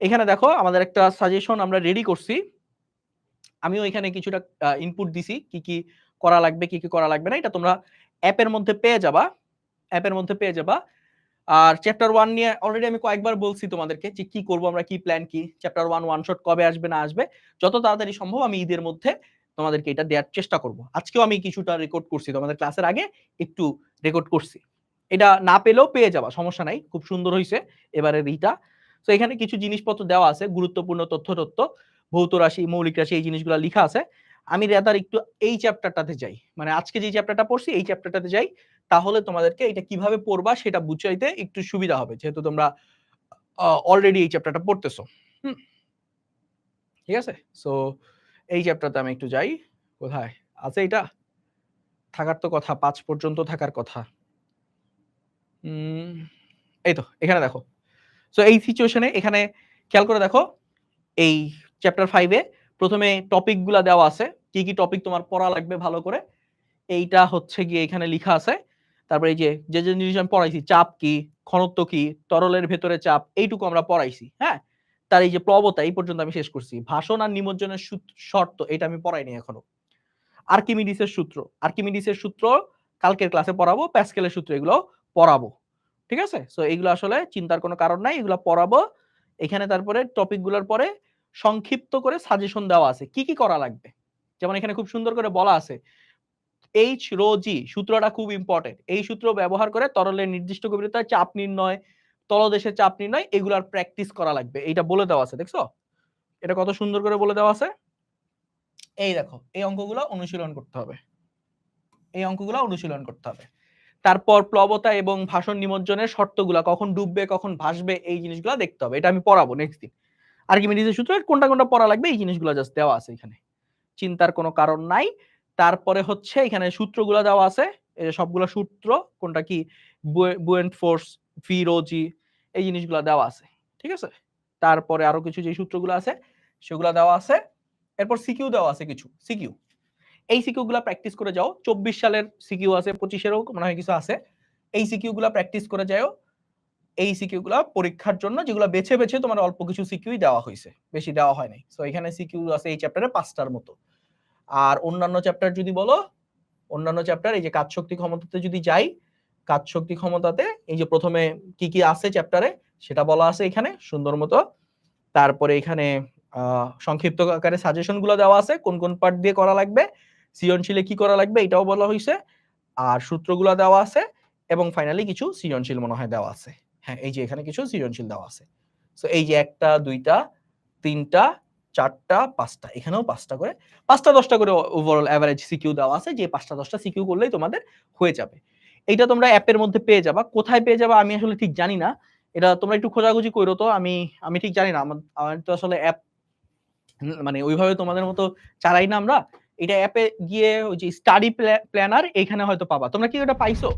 এখানে দেখো আমাদের একটা সাজেশন আমরা রেডি করছি। আমিও এখানে কিছুটা ইনপুট দিছি কি কি করা লাগবে, কি কি করা লাগবে না, এটা তোমরা অ্যাপের মধ্যে পেয়ে যাবা। অ্যাপের মধ্যে পেয়ে যাবা। আর চ্যাপ্টার ওয়ান নিয়ে অলরেডি আমি কয়েকবার বলছি তোমাদেরকে যে কি করব, আমরা কি প্ল্যান কি চ্যাপ্টার ওয়ান ওয়ান শট কবে আসবে, না আসবে। যত তাড়াতাড়ি সম্ভব আমি ঈদের মধ্যে তোমাদেরকে এটা দেওয়ার চেষ্টা করব। আজকেও আমি কিছুটা রেকর্ড করছি, তোমাদের ক্লাসের আগে একটু রেকর্ড করছি। এটা না পেলেও পেয়ে যাবা, সমস্যা নাই, খুব সুন্দর হয়েছে এবারের এইটা তো এখানে কিছু জিনিসপত্র দেওয়া আছে, গুরুত্বপূর্ণ তথ্য তথ্য ভৌত রাশি, মৌলিক রাশি, এই জিনিসগুলো লেখা আছে। আমি রেদার একটু এই চ্যাপ্টারটাতে যাই। মানে আজকে যে চ্যাপ্টারটা পড়ছি, এই চ্যাপ্টারটাতে যাই। তাহলে তোমাদেরকে এটা কীভাবে পড়বা সেটা বুঝাইতে একটু সুবিধা হবে, যেহেতু তোমরা অলরেডি এই চ্যাপ্টারটা পড়তেছো। ঠিক আছে? সো এই চ্যাপ্টারতে আমি একটু যাই। কোথায়? আছে এটা? থাকার তো কথা, পাঁচ পর্যন্ত থাকার কথা। এই তো, এখানে দেখো। সো এই সিচুয়েশনে এখানে খেয়াল করে দেখো, এই চ্যাপ্টার ফাইভে প্রথমে টপিকগুলা দেওয়া আছে। কি কি টপিক তোমার পড়া লাগবে ভালো করে? এইটা হচ্ছে গিয়ে এখানে লেখা আছে। তারপরে এই যে যে যে জিনিস আমি পড়াইছি, চাপ কি, ঘনত্ব কি, তরলের ভেতরে চাপ, এইটুকু আমরা পড়াইছি হ্যাঁ? তার এই যে প্লবতা এই পর্যন্ত আমি শেষ করছি। ভাষণ আর নিমজ্জনের শর্ত এটা আমি পড়াইনি এখনও। আর্কিমিডিসের সূত্র আর্কিমিডিসের সূত্র কালকের ক্লাসে পড়াবো, প্যাসকেলের সূত্র এগুলো পড়াবো। ঠিক আছে? সো এইগুলো আসলে চিন্তার কোনো কারণ নাই, এগুলো পড়াবো। এখানে তারপরে টপিকগুলোর পরে সংক্ষিপ্ত করে সাজেশন দেওয়া আছে। কি কি করা লাগবে? যেমন এখানে খুব সুন্দর করে বলা আছে এইচ রো জি সূত্রটা খুব ইম্পর্টেন্ট এই সূত্র ব্যবহার করে তরলের নির্দিষ্ট গভীরতায় চাপ নির্ণয়, তলদেশের চাপ নির্ণয়, এগুলার প্র্যাকটিস করা লাগবে। এইটা বলে দেওয়া আছে, দেখছ? এটা কত সুন্দর করে বলে দেওয়া আছে? এই দেখো, এই অঙ্কগুলো অনুশীলন করতে হবে। এই অঙ্কগুলো অনুশীলন করতে হবে। তারপর প্লবতা এবং ভাষণ নিমজ্জনের শর্তগুলা, কখন ডুববে, কখন ভাসবে, এই জিনিসগুলো দেখতে হবে। এটা আমি পড়াবো নেক্সট দিন। আর্কিমিডিসের সূত্র কোনটা কোনটা পড়া লাগবে, এই জিনিসগুলো জাস্ট দেওয়া আছে এখানে। চিন্তার কোনো কারণ নাই। তারপরে হচ্ছে এখানে সূত্রগুলো দেওয়া আছে। সবগুলো সূত্র, কোনটা কি? বুয়েন্ট ফোর্স ফিরোজি এই জিনিসগুলো দেওয়া আছে। ঠিক আছে? তারপরে আরও কিছু যে সূত্রগুলো আছে, সেগুলো দেওয়া আছে। এরপর সিকিউ দেওয়া আছে কিছু। সিকিউ এই সিকিউ গুলা প্র্যাকটিস করে যাও। চব্বিশ সালের সিকিউ আছে, পঁচিশেরও মনে হয় কিছু আছে। এই সিকিউ গুলা প্র্যাকটিস করে যাও। এই সিকিউ গুলা পরীক্ষার জন্য যেগুলো বেছে বেছে তোমার অল্প কিছু সিকিউই দেওয়া হয়েছে। বেশি দেওয়া হয় নাই। সো এখানে সিকিউ আছে এই চ্যাপ্টারে পাঁচটার মতো। আর অন্যান্য চ্যাপ্টার যদি বলো, অন্যান্য চ্যাপ্টার এই যে কাজ শক্তি ক্ষমতাতে যদি যাই, কাজ শক্তি ক্ষমতাতে এই যে প্রথমে কি কি আছে চ্যাপ্টারে সেটা বলা আছে এখানে, সুন্দর মতো। তারপরে এখানে সংক্ষিপ্ত আকারে সাজেশনগুলো দেওয়া আছে, কোন কোন পার্ট দিয়ে করা লাগবে। সৃজনশীলে কি করা লাগবে এটাও বলা হয়েছে আর সূত্রগুলো দেওয়া আছে এবং ফাইনালি কিছু সৃজনশীল মনে হয় দেওয়া আছে। হ্যাঁ এই যে এখানে কিছু সৃজনশীল দেওয়া আছে। সো এই যে একটা, দুইটা, তিনটা, চারটা, পাঁচটা, এখানেও পাঁচটা করে, পাঁচটা, দশটা করে ওভারঅল অ্যাভারেজ সিকিউ দেওয়া আছে, যে পাঁচটা, দশটা সিকিউ করলেই তোমাদের হয়ে যাবে। এইটা তোমরা অ্যাপের মধ্যে পেয়ে যাবা। কোথায় পেয়ে যাবা আমি আসলে ঠিক জানি না। এটা তোমরা একটু খোঁজাখুঁজি করো তো, আমি আমি ঠিক জানি না। আমার তো আসলে অ্যাপ মানে ওইভাবে তোমাদের মতো চালাই না আমরা। এটা অ্যাপে গিয়ে ওই যে স্টাডি প্ল্যানার এখানে হয়তো পাবা। তোমরা কি ওটা পাইছো?